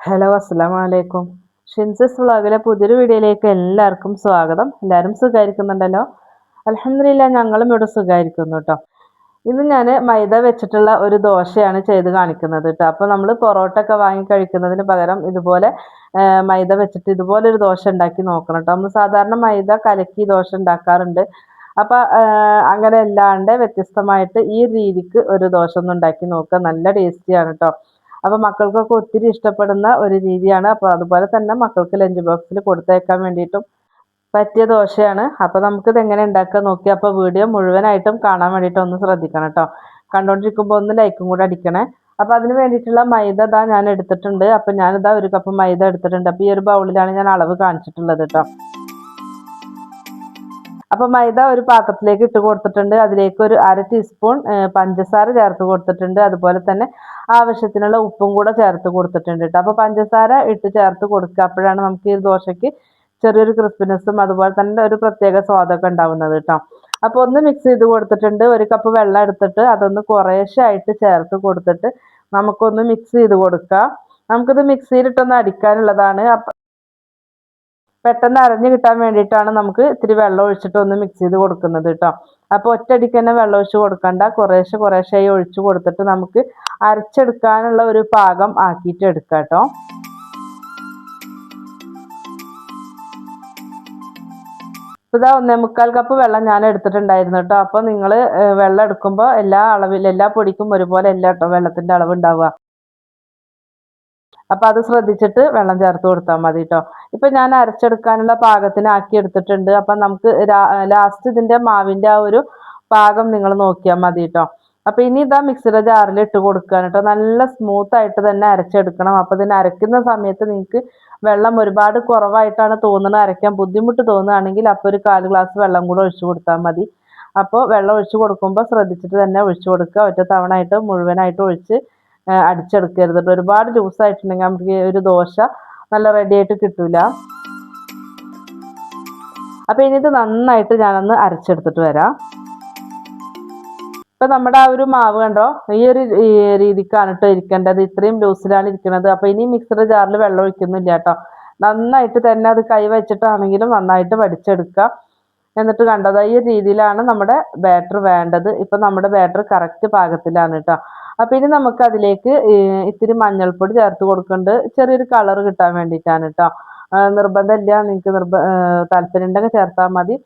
Hello അസ്സാം വലൈക്കും ഷിൻസസ് വ്ളോഗിലെ പുതിയൊരു വീഡിയോയിലേക്ക് എല്ലാവർക്കും സ്വാഗതം. എല്ലാവരും സുഖമായിരിക്കുന്നുണ്ടല്ലോ അലഹമില്ല ഞങ്ങളും ഇവിടെ സുഖമായിരിക്കുന്നു കേട്ടോ ഇന്ന് ഞാൻ മൈദ വെച്ചിട്ടുള്ള ഒരു ദോശയാണ് ചെയ്ത് കാണിക്കുന്നത് കേട്ടോ അപ്പോൾ നമ്മൾ പൊറോട്ട ഒക്കെ വാങ്ങി കഴിക്കുന്നതിന് പകരം ഇതുപോലെ മൈദ വെച്ചിട്ട് ഇതുപോലെ ഒരു ദോശ ഉണ്ടാക്കി നോക്കണം കേട്ടോ നമ്മൾ സാധാരണ മൈദ കലക്കി ദോശ ഉണ്ടാക്കാറുണ്ട്. അപ്പോൾ അങ്ങനെ അല്ലാണ്ട് വ്യത്യസ്തമായിട്ട് ഈ രീതിക്ക് ഒരു ദോശ ഒന്ന് ഉണ്ടാക്കി നോക്കുക. നല്ല ടേസ്റ്റിയാണ് കേട്ടോ അപ്പോൾ മക്കൾക്കൊക്കെ ഒത്തിരി ഇഷ്ടപ്പെടുന്ന ഒരു രീതിയാണ്. അപ്പോൾ അതുപോലെ തന്നെ മക്കൾക്ക് ലഞ്ച് ബോക്സിൽ കൊടുത്തേക്കാൻ വേണ്ടിയിട്ടും പറ്റിയ ദോശയാണ്. അപ്പോൾ നമുക്കിത് എങ്ങനെ ഉണ്ടാക്കുക നോക്കി അപ്പോൾ വീഡിയോ മുഴുവനായിട്ടും കാണാൻ വേണ്ടിയിട്ട് ഒന്ന് ശ്രദ്ധിക്കണം കേട്ടോ കണ്ടുകൊണ്ടിരിക്കുമ്പോൾ ഒന്ന് ലൈക്കും കൂടെ അടിക്കണേ. അപ്പോൾ അതിന് വേണ്ടിയിട്ടുള്ള മൈദ ഇതാ ഞാൻ എടുത്തിട്ടുണ്ട്. അപ്പോൾ ഞാനിതാ ഒരു കപ്പ് മൈദ എടുത്തിട്ടുണ്ട്. അപ്പോൾ ഈ ഒരു ബൗളിലാണ് ഞാൻ അളവ് കാണിച്ചിട്ടുള്ളത് കേട്ടോ അപ്പോൾ മൈദ ഒരു പാത്രത്തിലേക്ക് ഇട്ട് കൊടുത്തിട്ടുണ്ട്. അതിലേക്ക് ഒരു അര ടീസ്പൂൺ പഞ്ചസാര ചേർത്ത് കൊടുത്തിട്ടുണ്ട്. അതുപോലെ തന്നെ ആവശ്യത്തിനുള്ള ഉപ്പും കൂടെ ചേർത്ത് കൊടുത്തിട്ടുണ്ട് കേട്ടോ അപ്പൊ പഞ്ചസാര ഇട്ട് ചേർത്ത് കൊടുക്കുക. അപ്പോഴാണ് നമുക്ക് ഈ ദോശയ്ക്ക് ചെറിയൊരു ക്രിസ്പിനെസ്സും അതുപോലെ തന്നെ ഒരു പ്രത്യേക സ്വാദൊക്കെ ഉണ്ടാവുന്നത് കേട്ടോ അപ്പോൾ ഒന്ന് മിക്സ് ചെയ്ത് കൊടുത്തിട്ടുണ്ട്. ഒരു കപ്പ് വെള്ളം എടുത്തിട്ട് അതൊന്ന് കുറേശ്ശെ ആയിട്ട് ചേർത്ത് കൊടുത്തിട്ട് നമുക്കൊന്ന് മിക്സ് ചെയ്ത് കൊടുക്കാം. നമുക്കിത് മിക്സിയിലിട്ടൊന്ന് അടിക്കാനുള്ളതാണ്. അപ്പം പെട്ടെന്ന് അരഞ്ഞു കിട്ടാൻ വേണ്ടിയിട്ടാണ് നമുക്ക് ഇത്തിരി വെള്ളം ഒഴിച്ചിട്ട് ഒന്ന് മിക്സ് ചെയ്ത് കൊടുക്കുന്നത് കേട്ടോ. അപ്പോൾ ഒറ്റയടിക്ക് തന്നെ വെള്ളം ഒഴിച്ച് കൊടുക്കണ്ട. കുറേശ്ശെ കുറേശ്ശെയായി ഒഴിച്ച് കൊടുത്തിട്ട് നമുക്ക് അരച്ചെടുക്കാനുള്ള ഒരു പാകം ആക്കിയിട്ട് എടുക്കാം കേട്ടോ. ഇതാ ഒന്നേ മുക്കാൽ കപ്പ് വെള്ളം ഞാൻ എടുത്തിട്ടുണ്ടായിരുന്നു കേട്ടോ. അപ്പോൾ നിങ്ങൾ വെള്ളം എടുക്കുമ്പോൾ എല്ലാ അളവിൽ എല്ലാ പൊടിക്കും ഒരുപോലെ അല്ല കേട്ടോ വെള്ളത്തിന്റെ അളവ് ഉണ്ടാവുക. അപ്പോൾ അത് ശ്രദ്ധിച്ചിട്ട് വെള്ളം ചേർത്ത് കൊടുത്താൽ മതി കേട്ടോ ഇപ്പം ഞാൻ അരച്ചെടുക്കാനുള്ള പാകത്തിന് ആക്കി എടുത്തിട്ടുണ്ട്. അപ്പം നമുക്ക് ലാസ്റ്റ് ഇതിന്റെ മാവിന്റെ ആ ഒരു പാകം നിങ്ങൾ നോക്കിയാൽ മതി കേട്ടോ അപ്പോൾ ഇനി ഇതാ മിക്സിയുടെ ജാറിൽ ഇട്ട് കൊടുക്കാൻ കേട്ടോ നല്ല സ്മൂത്ത് ആയിട്ട് തന്നെ അരച്ചെടുക്കണം. അപ്പോൾ ഇതിന് അരയ്ക്കുന്ന സമയത്ത് നിങ്ങൾക്ക് വെള്ളം ഒരുപാട് കുറവായിട്ടാണ് തോന്നുന്നത്. അരയ്ക്കാൻ ബുദ്ധിമുട്ട് തോന്നുകയാണെങ്കിൽ അപ്പോൾ ഒരു കാൽ ഗ്ലാസ് വെള്ളം കൂടെ ഒഴിച്ചു കൊടുത്താൽ മതി. അപ്പോൾ വെള്ളം ഒഴിച്ചു കൊടുക്കുമ്പോൾ ശ്രദ്ധിച്ചിട്ട് തന്നെ ഒഴിച്ചു കൊടുക്കുക. ഒറ്റ തവണ ആയിട്ട് മുഴുവനായിട്ട് ഒഴിച്ച് അടിച്ചെടുക്കരുത്. ഒരുപാട് ലൂസ് ആയിട്ടുണ്ടെങ്കിൽ നമുക്ക് ഒരു ദോശ നല്ല റെഡി ആയിട്ട് കിട്ടൂല. അപ്പോൾ ഇനി ഇത് നന്നായിട്ട് ഞാനൊന്ന് അരച്ചെടുത്തിട്ട് വരാം. ഇപ്പൊ നമ്മുടെ ആ ഒരു മാവ് കണ്ടോ? ഈ ഒരു രീതിക്കാണ് കേട്ടോ ഇരിക്കേണ്ടത്. ഇത്രയും ലൂസിലാണ് ഇരിക്കുന്നത് അപ്പൊ ഇനി മിക്സർ ജാറിൽ വെള്ളം ഒഴിക്കുന്നില്ല കേട്ടോ നന്നായിട്ട് തന്നെ അത് കൈ വെച്ചിട്ടാണെങ്കിലും നന്നായിട്ട് വടിച്ചെടുക്കുക. എന്നിട്ട് കണ്ടത് ഈ രീതിയിലാണ് നമ്മുടെ ബാറ്റർ വേണ്ടത്. ഇപ്പൊ നമ്മുടെ ബാറ്റർ കറക്റ്റ് പാകത്തിലാണ് കേട്ടോ അപ്പൊ ഇനി നമുക്ക് അതിലേക്ക് ഇത്തിരി മഞ്ഞൾപ്പൊടി ചേർത്ത് കൊടുക്കുന്നുണ്ട് ചെറിയൊരു കളർ കിട്ടാൻ വേണ്ടിയിട്ടാണ് കേട്ടോ നിർബന്ധമില്ല. നിങ്ങൾക്ക് നിർബ താല്പര്യം ഉണ്ടെങ്കിൽ ചേർത്താൽ മതി.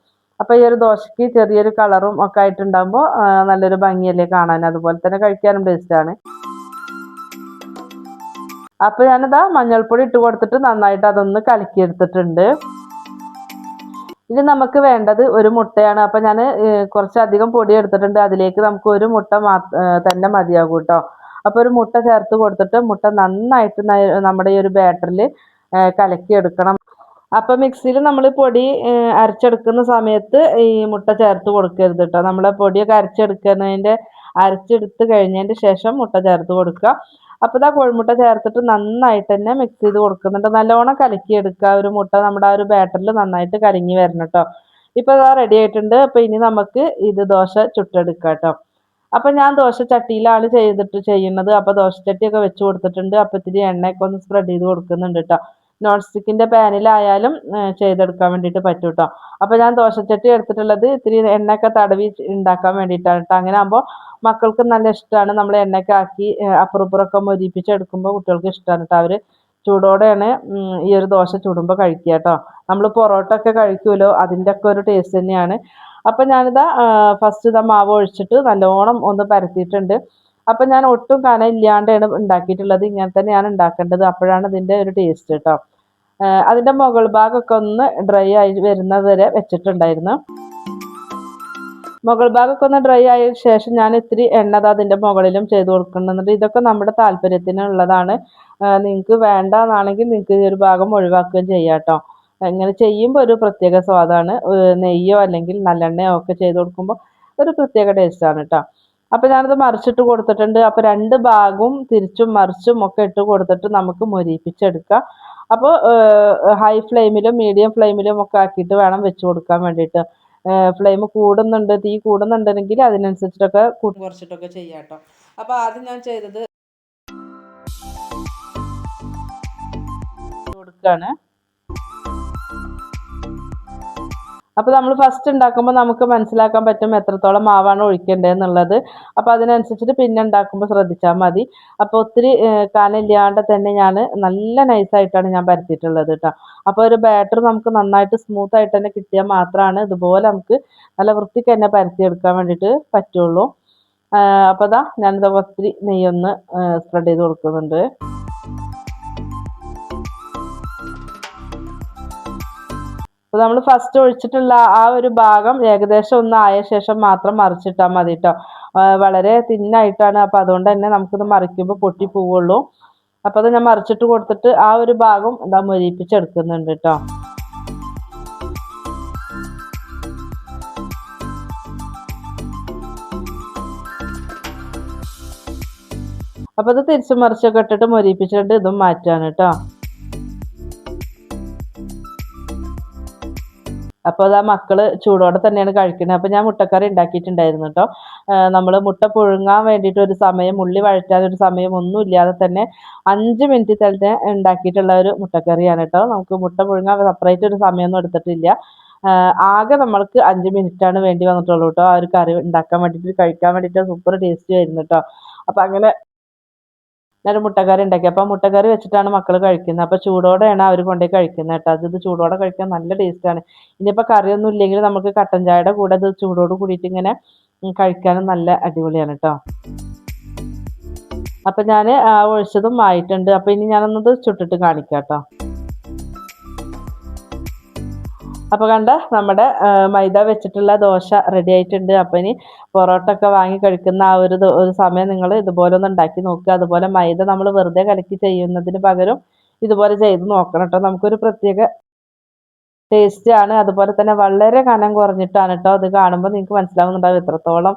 അപ്പോൾ ഈ ഒരു ദോശയ്ക്ക് ചെറിയൊരു കളറും ഒക്കെ ആയിട്ടുണ്ടാകുമ്പോൾ നല്ലൊരു ഭംഗിയല്ലേ കാണാൻ. അതുപോലെ തന്നെ കഴിക്കാനും ആണ്. അപ്പോൾ ഞാനിതാ മഞ്ഞൾപ്പൊടി ഇട്ട് കൊടുത്തിട്ട് നന്നായിട്ട് അതൊന്ന് കലക്കിയെടുത്തിട്ടുണ്ട് ഇനി നമുക്ക് വേണ്ടത് ഒരു മുട്ടയാണ്. അപ്പം ഞാൻ കുറച്ചധികം പൊടി എടുത്തിട്ടുണ്ട്. അതിലേക്ക് നമുക്ക് ഒരു മുട്ട തന്നെ മതിയാകും കേട്ടോ അപ്പോൾ ഒരു മുട്ട ചേർത്ത് കൊടുത്തിട്ട് മുട്ട നന്നായിട്ട് നമ്മുടെ ഈ ഒരു ബാറ്ററിൽ കലക്കിയെടുക്കണം അപ്പോൾ മിക്സിയിൽ നമ്മൾ പൊടി അരച്ചെടുക്കുന്ന സമയത്ത് ഈ മുട്ട ചേർത്ത് കൊടുക്കരുത് കേട്ടോ നമ്മളെ പൊടിയൊക്കെ അരച്ചെടുക്കുന്നതിന്റെ അരച്ചെടുത്ത് കഴിഞ്ഞതിന്റെ ശേഷം മുട്ട ചേർത്ത് കൊടുക്കുക. അപ്പോൾ ഇതാ കോഴിമുട്ട ചേർത്തിട്ട് നന്നായിട്ട് തന്നെ മിക്സ് ചെയ്ത് കൊടുക്കുന്നുണ്ട്. നല്ലോണം കലക്കിയെടുക്കുക. ഒരു മുട്ട നമ്മുടെ ആ ഒരു ബാറ്ററിൽ നന്നായിട്ട് കലങ്ങി വരണം കേട്ടോ ഇപ്പോൾ ഇതാ റെഡി ആയിട്ടുണ്ട്. അപ്പോൾ ഇനി നമുക്ക് ഇത് ദോശ ചുട്ടെടുക്കാം കേട്ടോ അപ്പം ഞാൻ ദോശ ചട്ടിയിലാണ് ചെയ്തിട്ട് ചെയ്യുന്നത്. അപ്പോൾ ദോശ ചട്ടിയൊക്കെ വെച്ച് കൊടുത്തിട്ടുണ്ട്. അപ്പോൾ ഇത്തിരി എണ്ണയൊക്കെ ഒന്ന് സ്പ്രെഡ് ചെയ്ത് കൊടുക്കുന്നുണ്ട് കേട്ടോ നോൺ സ്റ്റിക്കിന്റെ പാനിലായാലും ചെയ്തെടുക്കാൻ വേണ്ടിയിട്ട് പറ്റും കേട്ടോ അപ്പോൾ ഞാൻ ദോശച്ചട്ടി എടുത്തിട്ടുള്ളത് ഇത്തിരി എണ്ണയൊക്കെ തടവി ഉണ്ടാക്കാൻ വേണ്ടിയിട്ടാണ് കേട്ടോ. അങ്ങനെ ആകുമ്പോൾ മക്കൾക്ക് നല്ല ഇഷ്ടമാണ് നമ്മൾ എണ്ണയൊക്കെ ആക്കി അപ്പുറപ്പുറമൊക്കെ മൊരിപ്പിച്ചെടുക്കുമ്പോൾ കുട്ടികൾക്ക് ഇഷ്ടമാണ് കേട്ടോ. അവർ ചൂടോടെയാണ് ഈ ഒരു ദോശ ചുടുമ്പോൾ കഴിക്കുക കേട്ടോ. നമ്മൾ പൊറോട്ട ഒക്കെ കഴിക്കുമല്ലോ അതിന്റെ ഒക്കെ ഒരു ടേസ്റ്റ് തന്നെയാണ്. അപ്പം ഞാനിതാ ഫസ്റ്റ് ഇതാ മാവ് ഒഴിച്ചിട്ട് നല്ലോണം ഒന്ന് പരത്തിയിട്ടുണ്ട്. അപ്പം ഞാൻ ഒട്ടും കന ഇല്ലാണ്ടാണ് ഉണ്ടാക്കിയിട്ടുള്ളത്. ഇങ്ങനെ തന്നെയാണ് ഉണ്ടാക്കേണ്ടത്. അപ്പോഴാണ് ഇതിന്റെ ഒരു ടേസ്റ്റ് കേട്ടോ. അതിന്റെ മുകൾ ഭാഗമൊക്കെ ഒന്ന് ഡ്രൈ ആയി വരുന്നത് വരെ വെച്ചിട്ടുണ്ടായിരുന്നു. മുകൾ ഭാഗമൊക്കെ ഒന്ന് ഡ്രൈ ആയ ശേഷം ഞാൻ ഇത്തിരി എണ്ണ അതിന്റെ മുകളിലും ചെയ്ത് കൊടുക്കുന്നുണ്ട്. ഇതൊക്കെ നമ്മുടെ താല്പര്യത്തിനുള്ളതാണ് നിങ്ങൾക്ക് വേണ്ടെന്നാണെങ്കിൽ നിങ്ങൾക്ക് ഈ ഒരു ഭാഗം ഒഴിവാക്കുകയും ചെയ്യാട്ടോ ഇങ്ങനെ ചെയ്യുമ്പോൾ ഒരു പ്രത്യേക സ്വാദാണ്. നെയ്യോ അല്ലെങ്കിൽ നല്ലെണ്ണയോ ഒക്കെ ചെയ്ത് കൊടുക്കുമ്പോൾ ഒരു പ്രത്യേക ടേസ്റ്റാണ് കേട്ടോ. അപ്പോൾ ഞാനത് മറിച്ചിട്ട് കൊടുത്തിട്ടുണ്ട്. അപ്പോൾ രണ്ട് ഭാഗവും തിരിച്ചും മറിച്ചും ഒക്കെ ഇട്ട് കൊടുത്തിട്ട് നമുക്ക് മൊരിപ്പിച്ചെടുക്കാം അപ്പോൾ ഹൈ ഫ്ലെയിമിലും മീഡിയം ഫ്ലെയിമിലും ഒക്കെ ആക്കിയിട്ട് വേണം വെച്ച് കൊടുക്കാൻ വേണ്ടിയിട്ട്. ഫ്ലെയിം കൂടുന്നുണ്ട് തീ കൂടുന്നുണ്ടെങ്കിൽ അതിനനുസരിച്ചിട്ടൊക്കെ കൂട്ടി കുറച്ചിട്ടൊക്കെ ചെയ്യാം കേട്ടോ. അപ്പോൾ ആദ്യം ഞാൻ ചെയ്തത് കൊടുക്കുകയാണ് അപ്പോൾ നമ്മൾ ഫസ്റ്റ് ഉണ്ടാക്കുമ്പോൾ നമുക്ക് മനസ്സിലാക്കാൻ പറ്റും എത്രത്തോളം മാവാണ് ഒഴിക്കേണ്ടതെന്നുള്ളത്. അപ്പോൾ അതിനനുസരിച്ചിട്ട് പിന്നെ ഉണ്ടാക്കുമ്പോൾ ശ്രദ്ധിച്ചാൽ മതി. അപ്പോൾ ഒത്തിരി കനയില്ലാണ്ട് തന്നെ ഞാൻ നല്ല നൈസായിട്ടാണ് ഞാൻ പരത്തിയിട്ടുള്ളത് കേട്ടോ അപ്പോൾ ഒരു ബാറ്റർ നമുക്ക് നന്നായിട്ട് സ്മൂത്ത് ആയിട്ട് തന്നെ കിട്ടിയാൽ മാത്രമാണ് ഇതുപോലെ നമുക്ക് നല്ല വൃത്തിക്ക് തന്നെ പരത്തിയെടുക്കാൻ വേണ്ടിയിട്ട് പറ്റുള്ളൂ. അപ്പോൾ അതാ ഞാനിത് ഒത്തിരി നെയ്യൊന്ന് സ്പ്രെഡ് ചെയ്ത് കൊടുക്കുന്നുണ്ട്. അപ്പോൾ നമ്മൾ ഫസ്റ്റ് ഒഴിച്ചിട്ടുള്ള ആ ഒരു ഭാഗം ഏകദേശം ഒന്ന് ആയ ശേഷം മാത്രം മറിച്ചിട്ടാൽ മതി കേട്ടോ വളരെ തിന്നായിട്ടാണ്. അപ്പോൾ അതുകൊണ്ട് തന്നെ നമുക്കിത് മറിക്കുമ്പോൾ പൊട്ടി പോവുള്ളൂ. അപ്പോൾ അത് ഞാൻ മറിച്ചിട്ട് കൊടുത്തിട്ട് ആ ഒരു ഭാഗം എന്താ മൊരിപ്പിച്ചെടുക്കുന്നുണ്ട് കേട്ടോ അപ്പോൾ അത് തിരിച്ചു മറിച്ചൊക്കെ ഇട്ടിട്ട് മൊരിപ്പിച്ചിട്ട് ഇതും മാറ്റാണ് കേട്ടോ അപ്പോൾ അത് ആ മക്കൾ ചൂടോടെ തന്നെയാണ് കഴിക്കുന്നത് അപ്പോൾ ഞാൻ മുട്ടക്കറി ഉണ്ടാക്കിയിട്ടുണ്ടായിരുന്നു കേട്ടോ നമ്മൾ മുട്ട പുഴുങ്ങാൻ വേണ്ടിയിട്ട് ഒരു സമയം ഉള്ളി വഴറ്റാൻ ഒരു സമയം ഒന്നും ഇല്ലാതെ തന്നെ അഞ്ച് മിനിറ്റ് തന്നെ ഉണ്ടാക്കിയിട്ടുള്ള ഒരു മുട്ടക്കറിയാണ് കേട്ടോ നമുക്ക് മുട്ട പുഴുങ്ങാൻ സെപ്പറേറ്റ് ഒരു സമയമൊന്നും എടുത്തിട്ടില്ല. ആകെ നമ്മൾക്ക് അഞ്ച് മിനിറ്റാണ് വേണ്ടി വന്നിട്ടുള്ളൂ കേട്ടോ ആ ഒരു കറി ഉണ്ടാക്കാൻ വേണ്ടിയിട്ട് കഴിക്കാൻ വേണ്ടിയിട്ട് സൂപ്പർ ടേസ്റ്റ് ആയിരുന്നു കേട്ടോ അപ്പോൾ അങ്ങനെ ഞാൻ മുട്ടക്കറി ഉണ്ടാക്കി. അപ്പോൾ മുട്ടക്കറി വെച്ചിട്ടാണ് മക്കൾ കഴിക്കുന്നത്. അപ്പോൾ ചൂടോടെയാണ് അവർ കൊണ്ടുപോയി കഴിക്കുന്നത് കേട്ടോ. അത് ഇത് ചൂടോടെ കഴിക്കാൻ നല്ല ടേസ്റ്റാണ് ഇനിയിപ്പോൾ കറിയൊന്നും ഇല്ലെങ്കിൽ നമുക്ക് കട്ടൻ ചായയുടെ കൂടെ ഇത് ചൂടോട് കൂടിയിട്ട് ഇങ്ങനെ കഴിക്കാനും നല്ല അടിപൊളിയാണ് കേട്ടോ. അപ്പം ഞാൻ ഒഴിച്ചതും ആയിട്ടുണ്ട്. അപ്പോൾ ഇനി ഞാനൊന്നത് ചുട്ടിട്ട് കാണിക്കാം കേട്ടോ. അപ്പോൾ കണ്ട നമ്മുടെ മൈദ വെച്ചിട്ടുള്ള ദോശ റെഡി ആയിട്ടുണ്ട്. അപ്പം ഇനി പൊറോട്ട ഒക്കെ വാങ്ങി കഴിക്കുന്ന ആ ഒരു ഒരു സമയം നിങ്ങൾ ഇതുപോലെ ഒന്ന് ഉണ്ടാക്കി നോക്കുക. അതുപോലെ മൈദ നമ്മൾ വെറുതെ കലക്കി ചെയ്യുന്നതിന് പകരം ഇതുപോലെ ചെയ്ത് നോക്കണം കേട്ടോ നമുക്കൊരു പ്രത്യേക ടേസ്റ്റ് ആണ്. അതുപോലെ തന്നെ വളരെ കനം കുറഞ്ഞിട്ടാണ് കേട്ടോ അത് കാണുമ്പോൾ നിങ്ങൾക്ക് മനസ്സിലാവുന്നുണ്ടാവും എത്രത്തോളം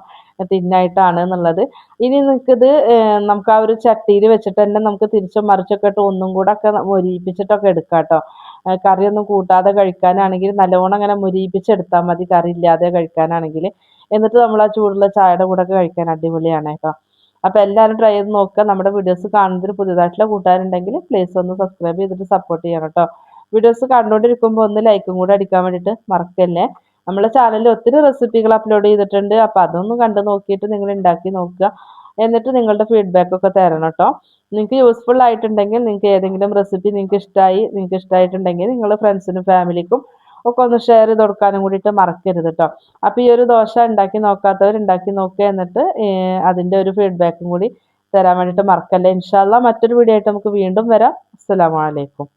തിന്നായിട്ടാണ് എന്നുള്ളത്. ഇനി നിങ്ങൾക്കിത് നമുക്ക് ആ ഒരു ചട്ടിയിൽ വെച്ചിട്ട് തന്നെ നമുക്ക് തിരിച്ചും മറിച്ചൊക്കെ ഇട്ട് ഒന്നും കൂടെ ഒക്കെ മൊരിയിപ്പിച്ചിട്ടൊക്കെ എടുക്കാം കേട്ടോ കറിയൊന്നും കൂട്ടാതെ കഴിക്കാനാണെങ്കിൽ നല്ലോണം അങ്ങനെ മുരിയിപ്പിച്ചെടുത്താൽ മതി. കറി ഇല്ലാതെ കഴിക്കാനാണെങ്കിൽ. എന്നിട്ട് നമ്മൾ ആ ചൂടുള്ള ചായയുടെ കൂടെ ഒക്കെ കഴിക്കാൻ അടിപൊളിയാണ് കേട്ടോ. അപ്പോൾ എല്ലാവരും ട്രൈ ചെയ്ത് നോക്കുക. നമ്മുടെ വീഡിയോസ് കാണുന്നതിന് പുതിയതായിട്ടുള്ള കൂട്ടുകാരുണ്ടെങ്കിൽ പ്ലീസ് ഒന്ന് സബ്സ്ക്രൈബ് ചെയ്തിട്ട് സപ്പോർട്ട് ചെയ്യണം കേട്ടോ. വീഡിയോസ് കണ്ടുകൊണ്ടിരിക്കുമ്പോൾ ഒന്ന് ലൈക്കും കൂടെ അടിക്കാൻ വേണ്ടിയിട്ട് മറക്കല്ലേ? നമ്മുടെ ചാനലിൽ ഒത്തിരി റെസിപ്പികൾ അപ്ലോഡ് ചെയ്തിട്ടുണ്ട്. അപ്പോൾ അതൊന്ന് കണ്ടു നോക്കിയിട്ട് നിങ്ങൾ ഉണ്ടാക്കി നോക്കുക. എന്നിട്ട് നിങ്ങളുടെ ഫീഡ്ബാക്ക് ഒക്കെ തരണം കേട്ടോ നിങ്ങൾക്ക് യൂസ്ഫുൾ ആയിട്ടുണ്ടെങ്കിൽ നിങ്ങൾക്ക് ഏതെങ്കിലും റെസിപ്പി നിങ്ങൾക്ക് ഇഷ്ടമായി നിങ്ങൾക്ക് ഇഷ്ടമായിട്ടുണ്ടെങ്കിൽ നിങ്ങൾ ഫ്രണ്ട്സിനും ഫാമിലിക്കും ഒക്കെ ഒന്ന് ഷെയർ ചെയ്ത് കൊടുക്കാനും കൂടിയിട്ട് മറക്കരുത് കേട്ടോ അപ്പോൾ ഈ ഒരു ദോശ ഉണ്ടാക്കി നോക്കാത്തവർ ഉണ്ടാക്കി നോക്കുക എന്നിട്ട് അതിന്റെ ഒരു ഫീഡ്ബാക്കും കൂടി തരാൻ വേണ്ടിയിട്ട് മറക്കല്ലേ. ഇൻഷാല്ല മറ്റൊരു വീഡിയോ ആയിട്ട് നമുക്ക് വീണ്ടും വരാം. അസ്സലാമലൈക്കും